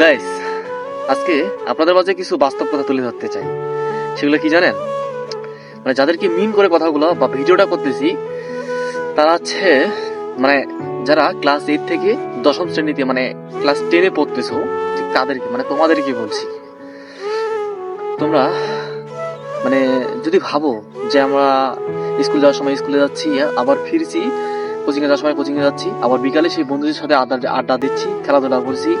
Guys আজকে আপনাদের মাঝে কিছু বাস্তব কথা তুলে ধরতে চাই। সেগুলো কি জানেন? মানে যাদেরকে মিন করে কথাগুলো বা ভিডিওটা করতেছি, তারা হচ্ছে মানে যারা ক্লাস এইট থেকে দশম শ্রেণীতে মানে ক্লাস টেনে পড়তেছো তাদেরকে মানে তোমাদেরকে বলছি। তোমরা মানে যদি ভাবো যে আমরা স্কুল যাওয়ার সময় স্কুলে যাচ্ছি, আবার ফিরছি কোচিংয়ে যাওয়ার সময় কোচিংয়ে যাচ্ছি, আবার বিকালে সেই বন্ধুদের সাথে আড্ডা আড্ডা দিচ্ছি, খেলাধুলা করছি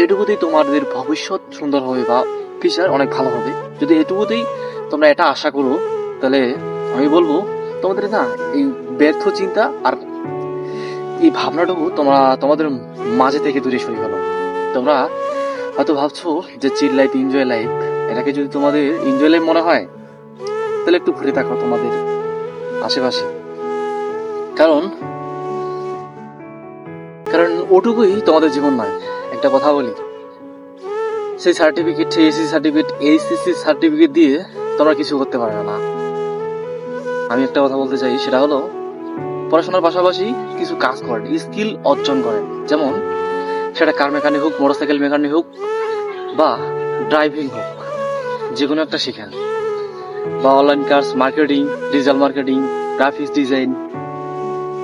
এটুকুতেই তোমাদের ভবিষ্যৎ সুন্দর হবে বা ফিচার অনেক ভালো হবে। যদি এটুকুতেই তোমরা এটা আশা করো, তাহলে আমি বলব, তোমাদের না এই ব্যর্থ চিন্তা আর এই ভাবনাটুকু তোমরা তোমাদের মাঝে থেকে দূরে সরে গেল তোমরা হয়তো ভাবছ যে চিল লাইফ এনজয় লাইফ এটাকে যদি তোমাদের এনজয় লাইফ মনে হয়, তাহলে একটু ঘুরে থাকো তোমাদের আশেপাশে। কারণ কারণ ওটুকুই তোমাদের জীবন নয়। একটা কথা বলি। সেই certificate SSC certificate HSC certificate দিয়ে তোমরা কিছু করতে পারবে না। আমি একটা কথা বলতে চাই, সেটা হলো, পড়াশোনার পাশাপাশি কিছু কাজ করেন, স্কিল অর্জন করেন। যেমন, সেটা কার মেকানিক হোক, মোটরসাইকেল মেকানিক হোক, বা ড্রাইভিং হোক, যে কোনো একটা শেখেন। বা online courses marketing digital marketing graphics design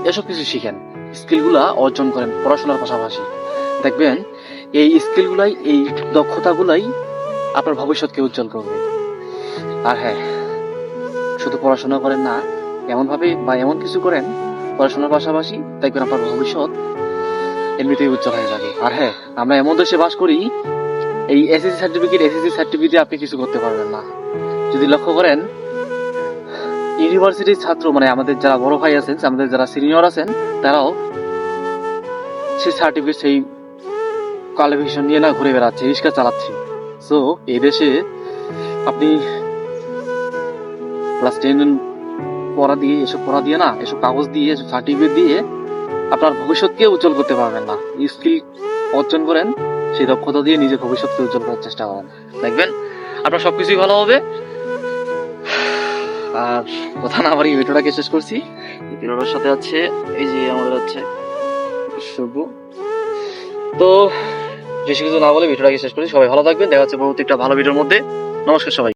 এসব কিছু শিখেন। স্কিলগুলা অর্জন করেন পড়াশোনার পাশাপাশি। দেখবেন, এই স্কিলগুলাই, এই দক্ষতাগুলাই আপনার ভবিষ্যৎকে উজ্জ্বল করবে। আর হ্যাঁ শুধু পড়াশোনা করেন না, এমনভাবে বা এমন কিছু করেন, পড়াশোনার পাশাপাশি দেখবেন আপনার ভবিষ্যৎ এমনিতেই উজ্জ্বল হয়ে যাবে। আর হ্যাঁ আমরা এমন দেশে বাস করি, এই এসএসসি সার্টিফিকেট এসএসসি সার্টিফিকেট আপনি কিছু করতে পারবেন না। যদি লক্ষ্য করেন ইউনিভার্সিটির ছাত্র মানে আমাদের যারা বড় ভাই আছেন, আমাদের যারা সিনিয়র আছেন, তারাও সেই সার্টিফিকেট সেই কোয়ালিফিকেশন নিয়ে না ঘুরে বেড়াচ্ছে, রিক্সা চালাচ্ছে। সো এই দেশে আপনি ক্লাস টেন পড়া দিয়ে, এসব পড়া দিয়ে না, এসব কাগজ দিয়ে, এসব সার্টিফিকেট দিয়ে আপনার ভবিষ্যৎকে উজ্জ্বল করতে পারবেন না। স্কিল অর্জন করেন, সেই দক্ষতা দিয়ে নিজের ভবিষ্যৎকে উজ্জ্বল করার চেষ্টা করেন। দেখবেন, আপনার সবকিছুই ভালো হবে। আর কথা না বাড়ি ভিডিওটাকে শেষ করছি। এই ভিডিওটার সাথে আছে, এই যে আমাদের হচ্ছে শুভ তো বেশি কিছু না বলে ভিডিওটাকে শেষ করছি সবাই ভালো থাকবেন। দেখা যাচ্ছে পরবর্তী একটা ভালো ভিডিওর মধ্যে। নমস্কার সবাই